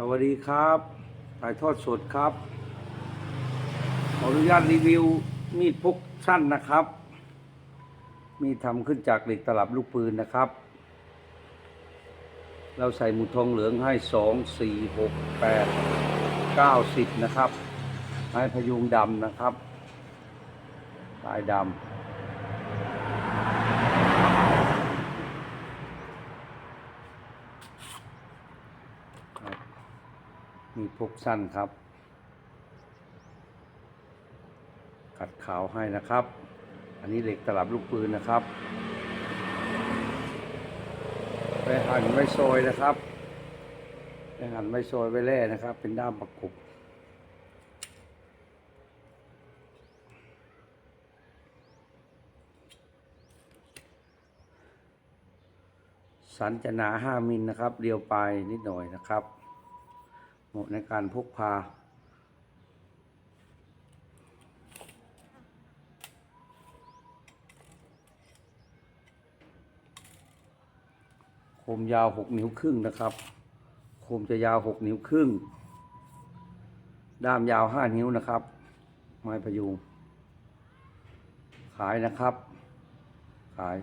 สวัสดีครับ ถ่ายทอดสดครับ ขออนุญาตรีวิวมีดพกสั้นนะครับ มีดทำขึ้นจากเหล็กตลับลูกปืนนะครับ เราใส่หมุดทองเหลืองให้สองสี่หกแปดเก้าสิบนะครับไม้พยุงดำนะครับลายดำ ครับ มีพกสั้นครับกัดขาวให้นะครับ อันนี้เหล็กตลับลูกปืนนะครับ ไปหั่นไว้ซอยนะครับไปหั่นไว้ซอยไว้แล่นะครับ เป็นด้ามประกบสันจะหนา5มิลนะครับ เรียวปลายนิดหน่อยนะครับ มาะในการพกพา โคมยาว6นิ้วครึ่งนะครับ โคมจะยาว6นิ้วครึ่ง ด้ามยาว5นิ้วนะครับ ไม้พยุง ขายนะครับ ขาย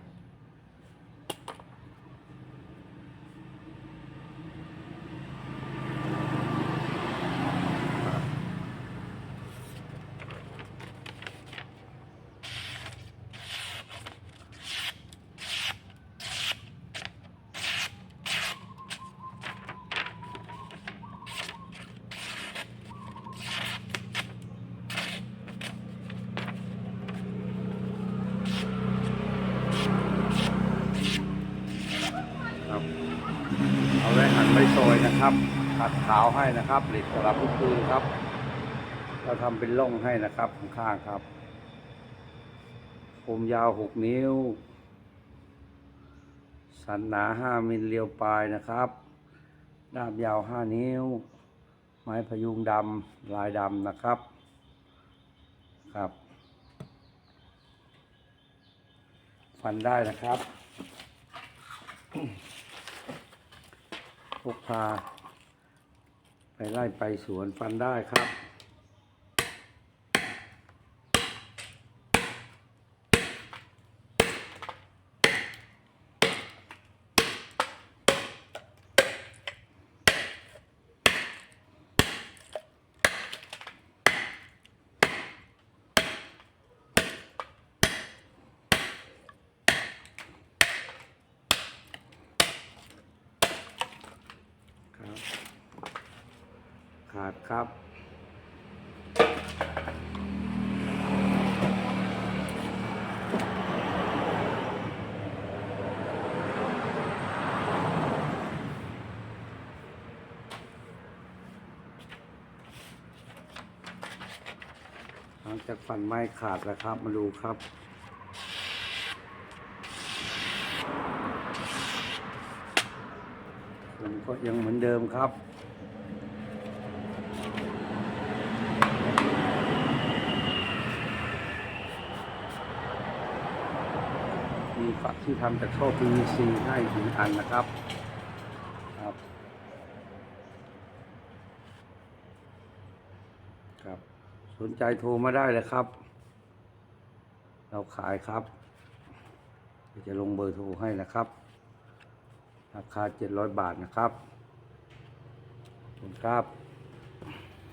ครับเอาไว้หั่นไว้ซ อยนะครับตัดขาวให้นะครับหล็กสลับลูกปืนครับเราทำเป็นร่องให้นะครับข้างๆครับคมยาวหกนิ้ว สันหนาห้ามิลเรียวปลายนะครับด้ามยาวห้านิ้ว ไม้พยุงดำลายดำนะครับครับ ฟันได้นะครับ พกพา ไปไล่ไปสวนฟันได้ครับ ขาดครับ หลังจากฟันไม้ขาดแล้วครับ มาดูครับผมก็ยังเหมือนเดิมครับ ฝักที่ทำจากท่อ PVC ให้ถึงอันนะครับครับครับ สนใจโทรมาได้เลยครับ เราขายครับ จะลงเบอร์โทรให้นะครับ ราคา 700 บาทนะครับขอบคุณครับ